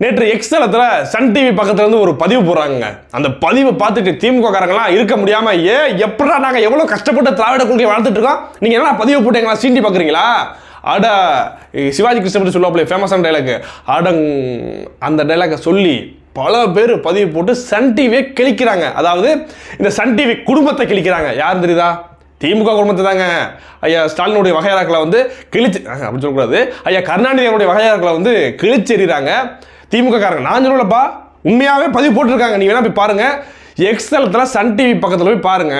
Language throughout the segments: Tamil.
நேற்று எக்ஸ்தலத்தில் சன் டிவி பக்கத்துல இருந்து ஒரு பதிவு போடுறாங்க அந்த பதிவை பார்த்துட்டு திமுககாரங்களாம் இருக்க முடியாமல் ஏ எப்படா நாங்கள் எவ்வளோ கஷ்டப்பட்டு திராவிட கொள்கையை வளர்த்துட்டு இருக்கோம்? நீங்க என்ன பதிவு போட்டீங்களா? சீண்டி பார்க்குறீங்களா அட சிவாஜி கிருஷ்ணபுரி சொல்லுவாப்ல ஃபேமஸான டைலாக் அடங் அந்த டைலாக்கை சொல்லி பல பேர் பதிவு போட்டு சன் டிவியை கிழிக்கிறாங்க. அதாவது இந்த சன் டிவி குடும்பத்தை கிழிக்கிறாங்க. யார் தெரியுதா? திமுக குடும்பத்தை தாங்க. ஐயா ஸ்டாலினுடைய வகையாராக்களை வந்து கிழிச்சு அப்படின்னு சொல்லக்கூடாது. ஐயா கருணாநிதி அவருடைய வகையாராக்களை வந்து கிழிச்செறிகிறாங்க திமுக காரங்க நான் சொல்லலப்பா. உண்மையாகவே பதிவு போட்டிருக்காங்க. நீ வேணா போய் பாருங்க. எக்ஸ் சன் டிவி பக்கத்தில் போய் பாருங்க.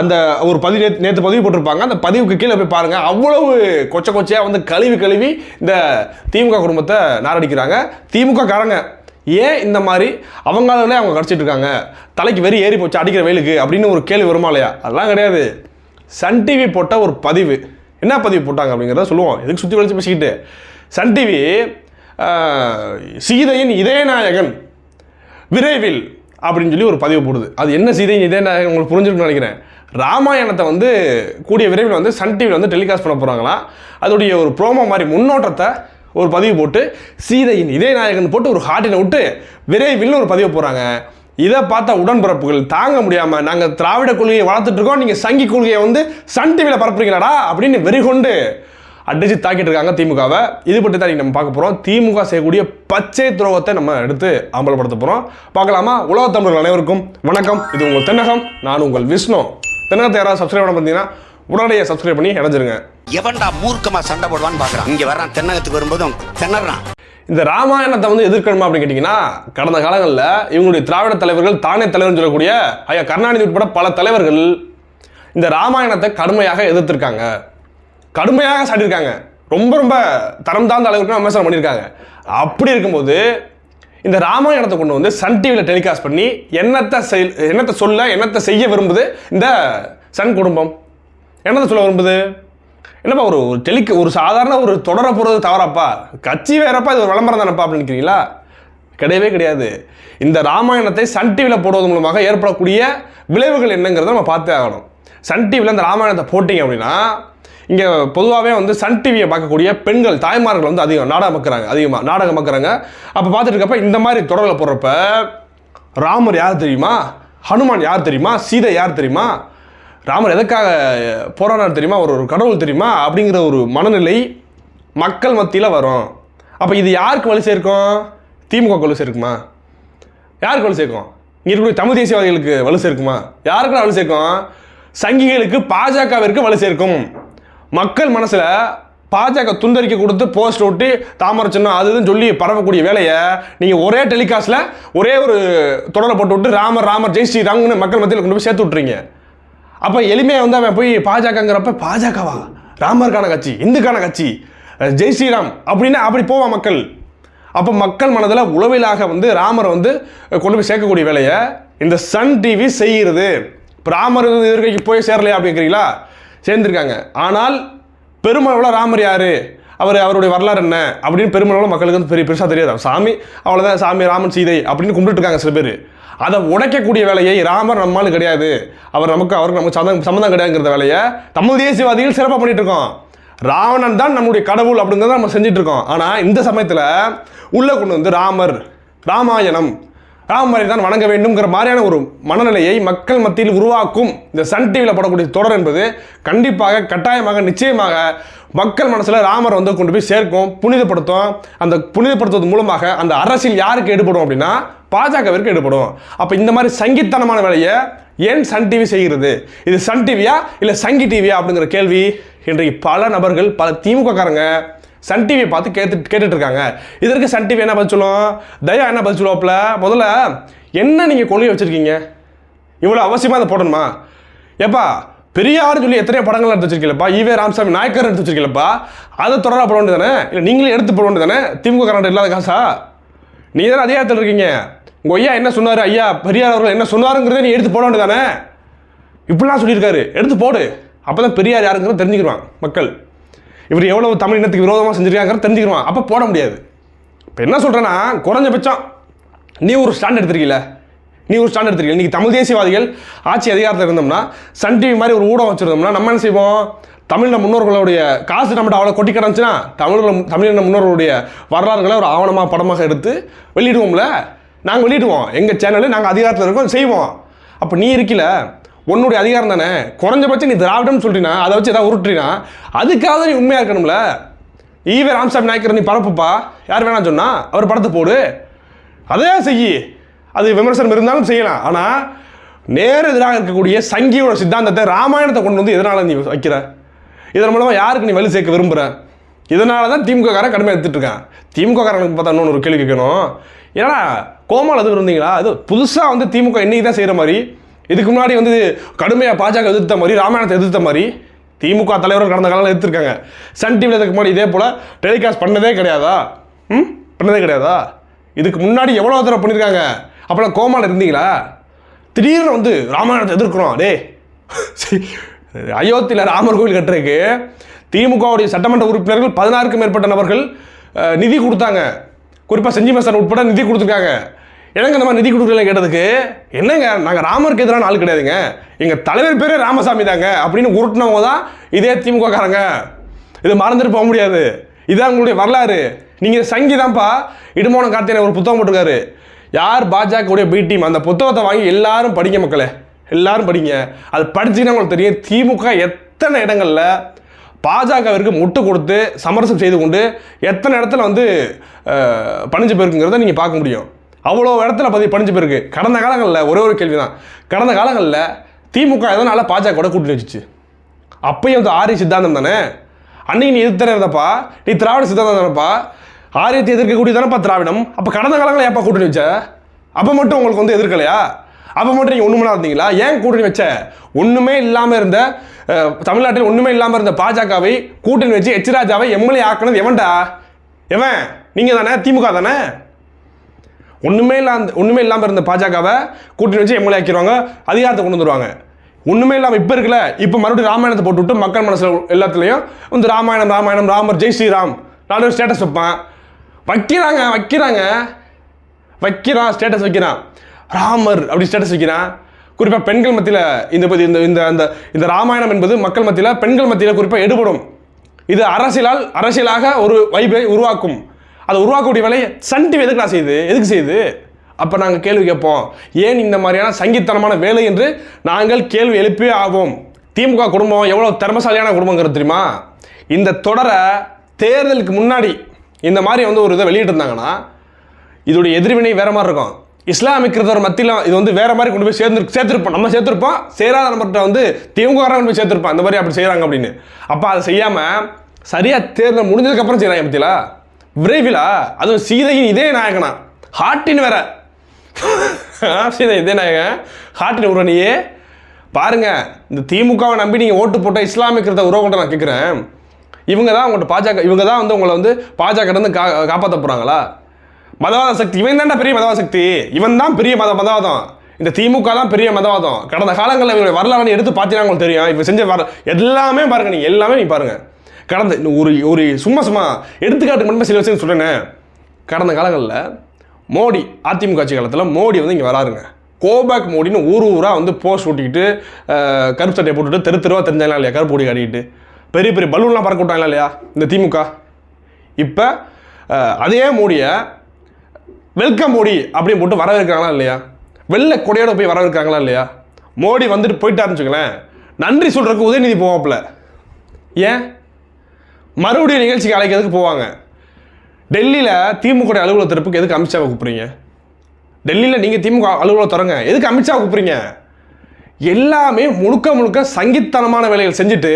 அந்த ஒரு பதிவு நேற்று நேற்று பதிவு போட்டிருப்பாங்க. அந்த பதிவுக்கு கீழே போய் பாருங்க. அவ்வளவு கொச்ச கொச்சையாக வந்து கழுவி கழுவி இந்த திமுக குடும்பத்தை நாரடிக்கிறாங்க. திமுக காரங்க ஏன் இந்த மாதிரி அவங்களாலே அவங்க கடிச்சிட்டு இருக்காங்க? தலைக்கு வெறி ஏறி போச்சு அடிக்கிற வெயிலுக்கு அப்படின்னு ஒரு கேள்வி வருமா இல்லையா? அதெல்லாம் கிடையாது. சன் டிவி போட்ட ஒரு பதிவு. என்ன பதிவு போட்டாங்க அப்படிங்கிறத சொல்லுவோம். எதுக்கு சுற்றி வளைச்சு பேசிக்கிட்டு? சன் டிவி சீதையின் இதயநாயகன். விரைவில் அப்படின்னு சொல்லி ஒரு பதிவு போடுது. அது என்ன சீதையின் இதயநாயகன் உங்களுக்கு புரிஞ்சிருக்குன்னு நினைக்கிறேன். ராமாயணத்தை வந்து கூடிய விரைவில் வந்து சன் டிவியில் வந்து டெலிகாஸ்ட் பண்ண போகிறாங்களாம் அதோடைய ஒரு ப்ரோமோ மாதிரி முன்னோட்டத்தை ஒரு பதிவு போட்டு சீதையின் இதயநாயகன் போட்டு ஒரு ஹார்ட்டினை விட்டு விரைவில் ஒரு பதிவு போகிறாங்க இதை பார்த்தா உடன்பிறப்புகள் தாங்க முடியாமல் நாங்கள் திராவிட கொள்கையை வளர்த்துட்டு இருக்கோம் நீங்கள் சங்கி கொள்கையை வந்து சன் டிவியில் பரப்புறீங்களாடா அப்படின்னு வெறிகொண்டு அடிச்சு தாக்கிட்டு இருக்காங்க திமுகவை. இது பற்றி தான் நம்ம பார்க்க போகிறோம் திமுக செய்யக்கூடிய பச்சை துரோகத்தை நம்ம எடுத்து அம்பலப்படுத்த போகிறோம் பார்க்கலாமா? உலக தமிழர்கள் அனைவருக்கும் வணக்கம். இது உங்கள் தென்னகம் நான் உங்கள் விஷ்ணு. தென்னகத்தை யாராவது சப்ஸ்கிரைப் பண்ண பார்த்தீங்கன்னா உடனடியாக சப்ஸ்கிரைப் பண்ணி இணைஞ்சிருங்க. எவன்டா மூர்க்கமா சண்டை போடுவான்னு பாக்குறான். இங்க வர்றான் தென்னகத்துக்கு வரும்போதும் திணறான். இந்த ராமாயணத்தை வந்து எதிர்க்கணுமா அப்படின்னு கேட்டிங்கன்னா கடந்த காலங்களில் இவங்களுடைய திராவிட தலைவர்கள் தானே தலைவர்னு சொல்லக்கூடிய ஐயா கருணாநிதி உட்பட பல தலைவர்கள் இந்த ராமாயணத்தை கடுமையாக எதிர்த்திருக்காங்க. கடுமையாக சாட்டியிருக்காங்க ரொம்ப ரொம்ப தரம் தாழ்ந்த அளவுக்கு விமர்சனம் பண்ணியிருக்காங்க. அப்படி இருக்கும்போது இந்த ராமாயணத்தை கொண்டு வந்து சன் டிவியில் டெலிகாஸ்ட் பண்ணி என்னத்தை செய் என்னத்தை சொல்ல என்னத்தை செய்ய விரும்புது இந்த சன் குடும்பம்? என்னத்தை சொல்ல விரும்புது? என்னப்பா ஒரு ஒரு டெலிக்கு ஒரு சாதாரண ஒரு தொடர போகிறது தவறாப்பா? கட்சி வேறப்பா இது ஒரு விளம்பரம் தானப்பா அப்படின்னு நினைக்கிறீங்களா? கிடையவே கிடையாது. இந்த ராமாயணத்தை சன் டிவியில் போடுவது மூலமாக ஏற்படக்கூடிய விளைவுகள் என்னங்கிறத நம்ம பார்த்தே ஆகணும். சன் டிவியில் இந்த ராமாயணத்தை போட்டிங்க அப்படின்னா இங்கே பொதுவாகவே வந்து சன் டிவியை பார்க்கக்கூடிய பெண்கள் தாய்மார்கள் வந்து அதிகம் நாடகம் பார்க்குறாங்க அதிகமாக நாடகம் பார்க்குறாங்க அப்போ பார்த்துட்டு இருக்கப்ப இந்த மாதிரி தொடரில் போடுறப்ப ராமர் யார் தெரியுமா? ஹனுமான் யார் தெரியுமா? சீதை யார் தெரியுமா? ராமர் எதுக்காக போராடினார் தெரியுமா? ஒரு ஒரு கடவுள் தெரியுமா? அப்படிங்கிற ஒரு மனநிலை மக்கள் மத்தியில் வரும். அப்போ இது யாருக்கு வலு சேர்க்கும்? திமுக வலு சேர்க்குமா? யாருக்கு வலு சேர்க்கும்? இங்கே இருக்கக்கூடிய தமிழ் தேசியவாதிகளுக்கு வலு சேர்க்குமா? யாருக்கு வலு சேர்க்கும்? சங்கிகளுக்கு பாஜகவிற்கு வலு சேர்க்கும். மக்கள் மனசில் பாஜக துண்டறிக்கை கொடுத்து போஸ்ட் விட்டு தாமரை சின்னம் அது இதுன்னு சொல்லி பரவக்கூடிய வேலையை நீங்கள் ஒரே டெலிகாஸ்டில் ஒரே ஒரு தொடரை போட்டு விட்டு ராமர் ராமர் ஜெய் ஸ்ரீராம்னு மக்கள் மத்தியில் கொண்டு போய் சேர்த்து விட்றீங்க அப்போ எளிமையாக வந்து அவன் போய் பாஜகங்கிறப்ப பாஜகவா? ராமருக்கான கட்சி இந்துக்கான கட்சி ஜெய் ஸ்ரீராம் அப்படின்னா அப்படி போவான் மக்கள்? அப்போ மக்கள் மனதில் உளவிலாக வந்து ராமரை வந்து கொண்டு போய் சேர்க்கக்கூடிய வேலையை இந்த சன் டிவி செய்கிறது இப்போ ராமர் இதுவரைக்கும் போய் சேரலையா அப்படிங்கிறீங்களா? சேர்ந்துருக்காங்க. ஆனால் பெருமளவில் ராமர் யார்? அவர் அவருடைய வரலாறு என்ன? அப்படின்னு பெருமளவில் மக்களுக்கு வந்து பெரிய பெருசாக தெரியாது. சாமி அவ்வளோதான் சாமி ராமன் சீதை அப்படின்னு கும்பிட்டுருக்காங்க சில பேர். அதை உடைக்கக்கூடிய வேலையை ராமர் நம்மால் கிடையாது. அவர் நமக்கு அவருக்கு நமக்கு சம்மந்தம் சம்மந்தம் கிடையாதுங்கிற வேலையை தமிழ் தேசியவாதிகள் சிறப்பாக பண்ணிட்டு இருக்கோம். ராவணன் தான் நம்முடைய கடவுள் அப்படிங்கிறத நம்ம செஞ்சுட்டு இருக்கோம். ஆனால் இந்த சமயத்தில் உள்ளே கொண்டு வந்து ராமர் ராமாயணம் ராமரை தான் வணங்க வேண்டும்ங்கிற மாதிரியான ஒரு மனநிலையை மக்கள் மத்தியில் உருவாக்கும் இந்த சன் டிவியில் படக்கூடிய தொடர் என்பது கண்டிப்பாக கட்டாயமாக நிச்சயமாக மக்கள் மனசில் ராமர் வந்து கொண்டு போய் சேர்க்கும் புனிதப்படுத்தும். அந்த புனிதப்படுத்துவது மூலமாக அந்த அரசியல் யாருக்கு எடுபடும் அப்படின்னா பாஜகவிற்கு எடுபடும் அப்போ இந்த மாதிரி சங்கித்தனமான வேலையை ஏன் சன் டிவி செய்கிறது? இது சன் டிவியா இல்லை சங்கி டிவியா அப்படிங்கிற கேள்வி இன்றைக்கு பல நபர்கள் பல திமுக காரங்க சன் டிவி பார்த்து கேட்டு கேட்டுட்டு இருக்காங்க இதற்கு சன் டிவி என்ன பதில் சொல்லுவோம் தயா என்ன பதில் சொல்லுவாப்புல? முதல்ல என்ன நீங்கள் கொள்கை வச்சுருக்கீங்க? இவ்வளோ அவசியமாக அதை போடணுமா? எப்பா பெரியார் சொல்லி எத்தனையோ படங்கள் எடுத்து வச்சிருக்கீங்களப்பா? ஈவே ராமசாமி நாயக்கர் எடுத்து வச்சிருக்கீங்களப்பா? அதை தொடராக போட வேண்டியது தானே இல்லை நீங்களே எடுத்து போட வேண்டியது தானே திமுக கரண்ட் இல்லாத காசா? நீ தானே அதிகாரத்தில் இருக்கீங்க. உங்கள் ஐயா என்ன சொன்னார்? ஐயா பெரியார் அவர்கள் என்ன சொன்னாருங்கிறத நீ எடுத்து போட வேண்டியது தானே இப்படிலாம் சொல்லியிருக்காரு. எடுத்து போடு. அப்போ தான் பெரியார் யாருங்கிறத தெரிஞ்சுக்கிடுவாங்க மக்கள். இவர் எவ்வளவு தமிழ் இனத்துக்கு விரோதமாக செஞ்சிருக்காங்க தெரிஞ்சுக்கிடுவான் அப்போ போட முடியாது. இப்போ என்ன சொல்கிறேன்னா குறைஞ்சபட்சம் நீ ஒரு ஸ்டாண்ட் எடுத்திருக்கீல? நீ ஒரு ஸ்டாண்ட் எடுத்திருக்கீங்க இன்னைக்கு தமிழ் தேசியவாதிகள் ஆட்சி அதிகாரத்தில் இருந்தோம்னா சன் டிவி மாதிரி ஒரு ஊடகம் வச்சுருந்தோம்னா நம்ம என்ன செய்வோம்? தமிழின முன்னோர்களுடைய காசு நம்மகிட்ட அவ்வளோ கொட்டி கிடந்துச்சுன்னா தமிழ் தமிழின முன்னோர்களுடைய வரலாறுகளை ஒரு ஆவணமாக படமாக எடுத்து வெளியிடுவோம்ல? நாங்கள் வெளியிடுவோம். எங்கள் சேனலில் நாங்கள் அதிகாரத்தில் இருக்கோம் செய்வோம். அப்போ நீ இருக்கல? உன்னுடைய அதிகாரம் தானே? குறைஞ்சபட்சம் நீ திராவிடம்னு சொல்லிட்டீங்கன்னா அதை வச்சு ஏதாவது உருட்டுறீனா அதுக்காக நீ உண்மையாக இருக்கணும்ல? ஈவே ராம்சாமி நாயக்கர் நீ பரப்புப்பா. யார் வேணாம் சொன்னா அவர் படத்தை போடு. அதே செய்யி. அது விமர்சனம் இருந்தாலும் செய்யலாம். ஆனால் நேர் எதிராக இருக்கக்கூடிய சங்கியோட சித்தாந்தத்தை ராமாயணத்தை கொண்டு வந்து எதனால நீ வைக்கிற? இதன் மூலமாக யாருக்கு நீ வலு சேர்க்க விரும்புகிற இதனால தான் திமுககாரன் கடுமையாக எடுத்துட்டு திமுககாரனுக்கு பார்த்தா இன்னொன்று ஒரு கேள்வி கேட்கணும். ஏன்னா கோமால் எதுவும் இருந்தீங்களா அது புதுசாக வந்து திமுக இன்றைக்கி தான் செய்கிற மாதிரி. இதுக்கு முன்னாடி வந்து கடுமையாக பாஜக எதிர்த்த மாதிரி ராமாயணத்தை எதிர்த்த மாதிரி திமுக தலைவர்கள் கடந்த காலம் எடுத்திருக்காங்க. சன் டிவியில் இதுக்கு முன்னாடி இதே போல் டெலிகாஸ்ட் பண்ணதே கிடையாதா? ம்? பண்ணதே கிடையாதா? இதுக்கு முன்னாடி எவ்வளோ தடவை பண்ணியிருக்காங்க அப்போலாம் கோமாவில் இருந்தீங்களா? திடீர்னு வந்து ராமாயணத்தை எதிர்க்கிறோம். டே அயோத்தியில் ராமர் கோவில் கட்டுறதுக்கு திமுகவுடைய சட்டமன்ற உறுப்பினர்கள் பதினாறுக்கும் மேற்பட்ட நபர்கள் நிதி கொடுத்தாங்க. குறிப்பாக செஞ்சி மசான் உட்பட நிதி கொடுத்துருக்காங்க. என்னங்க இந்த மாதிரி நிதி கொடுக்கல கேட்டதுக்கு? என்னங்க நாங்கள் ராமருக்கு எதிரான ஆள் கிடையாதுங்க. எங்கள் தலைவர் பேரே ராமசாமி தாங்க. அப்படின்னு உருட்டினவங்க தான் இதே திமுக காரங்க இது மறந்துட்டு போக முடியாது. இதான் உங்களுடைய வரலாறு. நீங்கள் சங்கி தான்ப்பா. இடுமோன கார்த்தியனை ஒரு புத்தகம் போட்டிருக்காரு. யார் பாஜகவுடைய பி டீம் அந்த புத்தகத்தை வாங்கி எல்லாரும் படிங்க மக்களே. எல்லாரும் படிங்க. அது படிச்சிங்கன்னா உங்களுக்கு தெரியும். திமுக எத்தனை இடங்களில் பாஜகவிற்கு முட்டு கொடுத்து சமரசம் செய்து கொண்டு எத்தனை இடத்துல வந்து பணிஞ்சு போயிருக்குங்கிறத நீங்கள் பார்க்க முடியும். அவ்வளோ இடத்துல பதி பணிஞ்சு போயிருக்கு. கடந்த காலங்களில் ஒரே ஒரு கேள்வி தான் கடந்த காலங்களில் திமுக எதனால் பாஜகவோட கூட்டணி வச்சுச்சு? அப்பயும் வந்து ஆரிய சித்தாந்தம் தானே? அன்னைக்கு நீ எதிர்த்தன இருந்தப்பா நீ திராவிட சித்தாந்தம் தானப்பா? ஆரியத்தை எதிர்க்கக்கூடிய தானப்பா திராவிடம்? அப்போ கடந்த காலங்களில் ஏப்பா கூட்டணி வச்ச? அப்போ மட்டும் உங்களுக்கு வந்து எதிர்க்கலையா? அப்போ மட்டும் நீங்கள் ஒன்றுமனா இருந்தீங்களா? ஏன் கூட்டணி வச்ச? ஒன்றுமே இல்லாமல் இருந்த தமிழ்நாட்டில் ஒன்றுமே இல்லாமல் இருந்த பாஜகவை கூட்டணி வச்சு எச்ராஜாவை எம்எல்ஏ ஆக்கினது எவன்டா? எவன்? நீங்கள் தானே திமுக தானே ஒன்றுமே இல்லாத ஒன்றுமே இல்லாமல் இருந்த பாஜகவை கூட்டணி வச்சு எம்எல்ஏ ஆக்கிடுவாங்க அதிகாரத்தை கொண்டு வந்துருவாங்க. ஒன்றுமே இல்லாமல் இப்போ இருக்குல்ல இப்போ மறுபடியும் ராமாயணத்தை போட்டுவிட்டு மக்கள் மனசில் எல்லாத்துலேயும் வந்து ராமாயணம் ராமாயணம் ராமர் ஜெய் ஸ்ரீராம் நாலு ஸ்டேட்டஸ் வைப்பான். வைக்கிறாங்க வைக்கிறாங்க. வைக்கிறான் ஸ்டேட்டஸ் வைக்கிறான். ராமர் அப்படி ஸ்டேட்டஸ் வைக்கிறான். குறிப்பாக பெண்கள் மத்தியில் இந்த பதி- இந்த இந்த அந்த இந்த ராமாயணம் என்பது மக்கள் மத்தியில் பெண்கள் மத்தியில் குறிப்பாக எடுபடும். இது அரசியலால் அரசியலாக ஒரு வைபை உருவாக்கும். அதை உருவாக்கக்கூடிய வேலையை சன் டிவி எதுக்கு நான் செய்யுது? எதுக்கு செய்யுது? அப்போ நாங்கள் கேள்வி கேட்போம். ஏன் இந்த மாதிரியான சங்கித்தனமான வேலை என்று நாங்கள் கேள்வி எழுப்பியே ஆவோம். திமுக குடும்பம் எவ்வளோ திறமசாலியான குடும்பங்கிறது தெரியுமா? இந்த தொடரை தேர்தலுக்கு முன்னாடி இந்த மாதிரி வந்து ஒரு இதை வெளியிட்டிருந்தாங்கன்னா இதோடைய எதிர்வினை வேறு மாதிரி இருக்கும். இஸ்லாமிக்கிறதோட மத்தியில் இது வந்து வேறு மாதிரி கொண்டு போய் சேர்ந்து சேர்த்துருப்போம். நம்ம சேர்த்துருப்போம். சேராத நம்பர்கிட்ட வந்து திமுக கொண்டு போய் சேர்த்துருப்போம் அந்த மாதிரி அப்படி செய்கிறாங்க அப்படின்னு. அப்போ அதை செய்யாமல் சரியாக தேர்தல் முடிஞ்சதுக்கப்புறம் செய்கிறாங்க பத்திலா விரைவிலா அதுவும் சீதையின் இதே நாயகனா? ஹாட்டின் வேற. சீதை இதே நாயகன். ஹாட்டின் உருவனையே. பாருங்க இந்த திமுகவை நம்பி நீங்கள் ஓட்டு போட்ட இஸ்லாமிக்கிறத உறவுகிட்ட நான் கேட்குறேன். இவங்க தான் உங்கள்கிட்ட பாஜக இவங்க தான் வந்து உங்களை வந்து பாஜக இருந்து கா காப்பாற்ற போகிறாங்களா மதவாத சக்தி இவன் தான்டா பெரிய மதவாத சக்தி. இவன் தான் பெரிய மத மதவாதம். இந்த திமுக தான் பெரிய மதவாதம். கடந்த காலங்களில் இவங்க வரலாறு எடுத்து பார்த்தீங்கன்னா உங்களுக்கு தெரியும். இப்போ செஞ்ச வர எல்லாமே பாருங்க நீங்கள் எல்லாமே நீ பாருங்கள் கடந்த ஒரு ஒரு சும்மா சும்மா எடுத்துக்காட்டுக்கு மட்டும் சில விஷயம் சொல்கிறேனே கடந்த காலங்களில் மோடி அதிமுக ஆட்சி காலத்தில் மோடி வந்து இங்கே வராருங்க. கோபேக் மோடின்னு ஊர் ஊராக வந்து போஸ்ட் ஓட்டிக்கிட்டு கருப்பு சட்டையை போட்டுட்டு தெரு தெருவாக தெரிஞ்சாங்களா இல்லையா? கருப்பு கொடி காட்டிக்கிட்டு. பெரிய பெரிய பலூன்லாம் பறக்க விட்டாங்களா இல்லையா? இந்த திமுக. இப்போ அதே மோடியை வெல்கம் மோடி அப்படின்னு போட்டு வரவேற்கிறாங்களா இல்லையா? வெள்ளை கொடையோட போய் வரவேற்கிறாங்களா இல்லையா? மோடி வந்துட்டு போயிட்டாருன்னு வச்சுக்கலேன் நன்றி சொல்கிறதுக்கு உதயநிதி போவாப்புல. ஏன்? மறுபடியும் நிகழ்ச்சிக்கு அழைக்கிறதுக்கு போவாங்க. டெல்லியில் திமுக அலுவலக திறப்புக்கு எதுக்கு அமித்ஷாவை கூப்பிட்றீங்க? டெல்லியில் நீங்கள் திமுக அலுவலகம் தொடங்க எதுக்கு அமித்ஷா கூப்பிட்றீங்க? எல்லாமே முழுக்க முழுக்க சங்கித்தனமான வேலைகள் செஞ்சுட்டு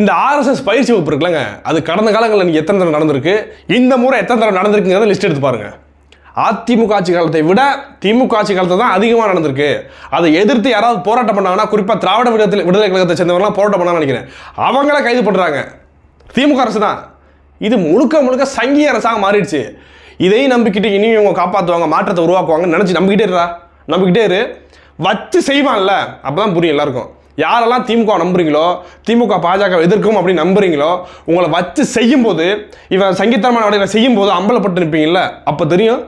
இந்த ஆர்எஸ்எஸ் பயிற்சி வகுப்பு இருக்குல்லங்க. அது கடந்த காலங்களில் நீங்கள் எத்தனை தடவை நடந்திருக்கு? இந்த முறை எத்தனை தடவை நடந்திருக்குங்கிறத லிஸ்ட் எடுத்து பாருங்கள் அதிமுக ஆட்சி காலத்தை விட திமுக ஆட்சி காலத்தை தான் அதிகமாக நடந்திருக்கு. அதை எதிர்த்து யாராவது போராட்டம் பண்ணாங்கன்னா குறிப்பாக திராவிட விடுதலை விடுதலை கழகத்தை சேர்ந்தவங்களாம் போராட்டம் பண்ணாங்கன்னு நினைக்கிறேன். அவங்கள கைது பண்ணுறாங்க திமுக அரசு தான். இது முழுக்க முழுக்க சங்கி அரசாக மாறிடுச்சு. இதையும் நம்பிக்கிட்டு இனியும் இவங்க காப்பாற்றுவாங்க மாற்றத்தை உருவாக்குவாங்கன்னு நினச்சி நம்பிக்கிட்டே இருடா. நம்பிக்கிட்டே இரு. வச்சு செய்வான்ல. அப்போ தான் புரியும் எல்லாருக்கும். யாரெல்லாம் திமுக நம்புறீங்களோ திமுக பாஜக எதிர்க்கும் அப்படின்னு நம்புறீங்களோ உங்களை வச்சு செய்யும்போது இவன் சங்கீதமான வடையில் செய்யும்போது அம்பலப்பட்டு நிற்பீங்கல்ல அப்போ தெரியும்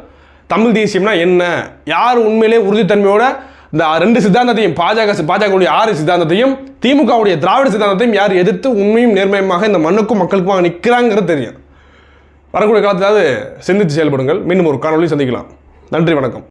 தமிழ் தேசியம்னா என்ன? யார் உண்மையிலே உறுதித்தன்மையோட இந்த ரெண்டு சித்தாந்தத்தையும் பாஜக பாஜகவுடைய ஆறு சித்தாந்தத்தையும் திமுகவுடைய திராவிட சித்தாந்தத்தையும் யார் எதிர்த்து உண்மையும் நேர்மையுமாக இந்த மண்ணுக்கும் மக்களுக்குமாக நிற்கிறாங்கிறது தெரியும். வரக்கூடிய காலத்திலாவது சிந்தித்து செயல்படுங்கள். மீண்டும் ஒரு காணொலி சந்திக்கலாம். நன்றி வணக்கம்.